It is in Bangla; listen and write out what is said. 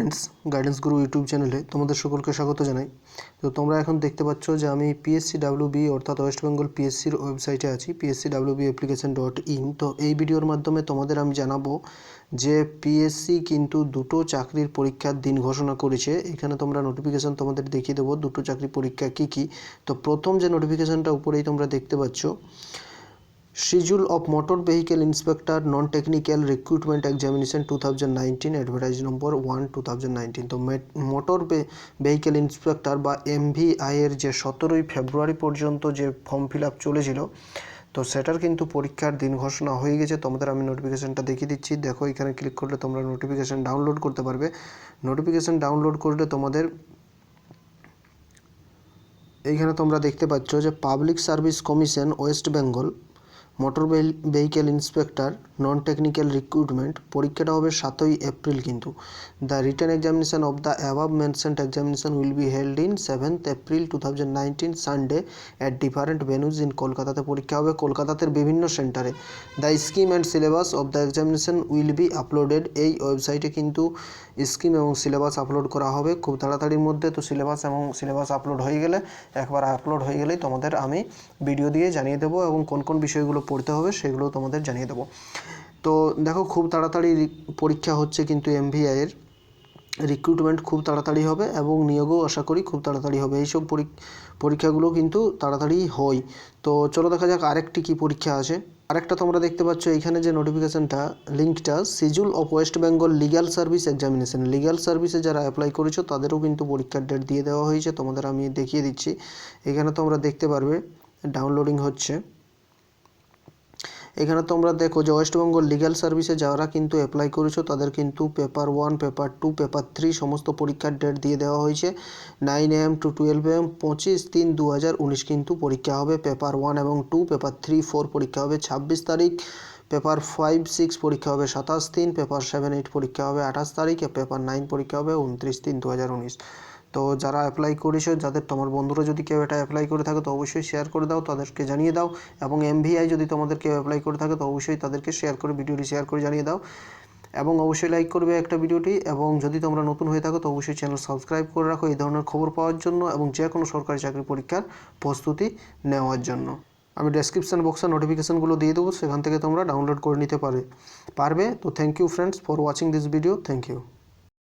ফ্রেন্ডস গাইডেন্স গুরু ইউটিউব চ্যানেলে তোমাদের সকলকে স্বাগত জানাই। তো তোমরা এখন দেখতে পাচ্ছ যে আমি পিএসসি ডাব্লিউবি অর্থাৎ ওয়েস্ট বেঙ্গল পিএসসির ওয়েবসাইটে আছি PSC WB application dot in তো এই ভিডিওর মাধ্যমে তোমাদের আমি জানাব যে পিএসসি কিন্তু দুটো চাকরির পরীক্ষার দিন ঘোষণা করেছে। এখানে তোমরা নোটিফিকেশান তোমাদের দেখিয়ে দেবো দুটো চাকরি পরীক্ষা কী কী। তো প্রথম যে নোটিফিকেশানটা উপরেই তোমরা দেখতে পাচ্ছ motor vehicle inspector non technical recruitment examination two thousand nineteen advertise number one two তো মোটর ভেহিকেল ইন্সপেক্টর বা এমভিআই এর যে সতেরোই ফেব্রুয়ারি পর্যন্ত যে ফর্ম ফিল আপ চলেছিল, তো সেটার কিন্তু পরীক্ষার দিন ঘোষণা হয়ে গেছে। তোমাদের আমি নোটিফিকেশানটা দেখিয়ে দিচ্ছি। দেখো, এখানে ক্লিক করলে তোমরা নোটিফিকেশান ডাউনলোড করতে পারবে। নোটিফিকেশান ডাউনলোড করলে তোমাদের এইখানে তোমরা দেখতে পাচ্ছ যে public service commission West Bengal motor vehicle inspector non technical recruitment পরীক্ষাটা হবে সাতই এপ্রিল কিন্তু। The written examination of the above mentioned examination will be held in seventh April two thousand nineteen Sunday at different venues in কলকাতাতে পরীক্ষা হবে কলকাতাতে বিভিন্ন সেন্টারে the scheme and syllabus of the examination will be uploaded এই ওয়েবসাইটে কিন্তু স্কিম এবং সিলেবাস আপলোড করা হবে। খুব তাড়াতাড়ির মধ্যে তো সিলেবাস এবং সিলেবাস আপলোড হয়ে গেলে, একবার আপলোড হয়ে গেলেই তোমাদের আমি ভিডিও দিয়ে জানিয়ে দেবো এবং কোন কোন বিষয়গুলো পড়তে হবে, সেগুলো তোমাদের জানিয়ে দেবো। তো দেখো, খুব তাড়াতাড়ি পরীক্ষা হচ্ছে কিন্তু এমভিআইয়ের রিক্রুটমেন্ট খুব তাড়াতাড়ি হবে এবং নিয়োগও আশা করি খুব তাড়াতাড়ি হবে। এইসব পরীক্ষাগুলো কিন্তু তাড়াতাড়ি হয় তো চলো দেখা যাক আরেকটি কী পরীক্ষা আছে। আরেকটা তোমরা দেখতে পাচ্ছ, এইখানে যে নোটিফিকেশানটা লিঙ্কটা schedule of West Bengal legal service examination legal সার্ভিসে যারা অ্যাপ্লাই করেছ, তাদেরও কিন্তু পরীক্ষার ডেট দিয়ে দেওয়া হয়েছে। তোমাদের আমি দেখিয়ে দিচ্ছি। এখানে তোমরা দেখতে পারবে ডাউনলোডিং হচ্ছে। এখানে তোমরা দেখো যে ওয়েস্টবেঙ্গল লিগ্যাল সার্ভিসে যারা কিন্তু অ্যাপ্লাই করেছ, তাদের কিন্তু paper one paper two paper three সমস্ত পরীক্ষার ডেট দিয়ে দেওয়া হয়েছে। Nine AM to twelve AM পঁচিশ তিন দু হাজার উনিশ কিন্তু পরীক্ষা হবে। পেপার ওয়ান এবং টু পেপার থ্রি ফোর পরীক্ষা হবে ছাব্বিশ তারিখ। পেপার ফাইভ সিক্স পরীক্ষা হবে সাতাশ তিন পেপার সেভেন এইট পরীক্ষা হবে আঠাশ তারিখ। পেপার নাইন পরীক্ষা হবে উনত্রিশ তিন দু হাজার উনিশ। তো যারা অ্যাপ্লাই করেছ যাদের তোমার বন্ধুরা যদি কেউ এটা অ্যাপ্লাই করে থাকে, তো অবশ্যই শেয়ার করে দাও, তাদেরকে জানিয়ে দাও এবং এমভিআই যদি তোমাদের কেউ অ্যাপ্লাই করে থাকে, তো অবশ্যই তাদেরকে শেয়ার করে, ভিডিওটি শেয়ার করে জানিয়ে দাও এবং অবশ্যই লাইক করবে একটা ভিডিওটি এবং যদি তোমরা নতুন হয়ে থাকো, তো অবশ্যই চ্যানেল সাবস্ক্রাইব করে রাখো এই ধরনের খবর পাওয়ার জন্য এবং যে কোনো সরকারি চাকরি পরীক্ষার প্রস্তুতি নেওয়ার জন্য। আমি ডেসক্রিপশান বক্সে নোটিফিকেশানগুলো দিয়ে দেবো, সেখান থেকে তোমরা ডাউনলোড করে নিতে পারবে পারবে। তো thank you friends for watching this video thank you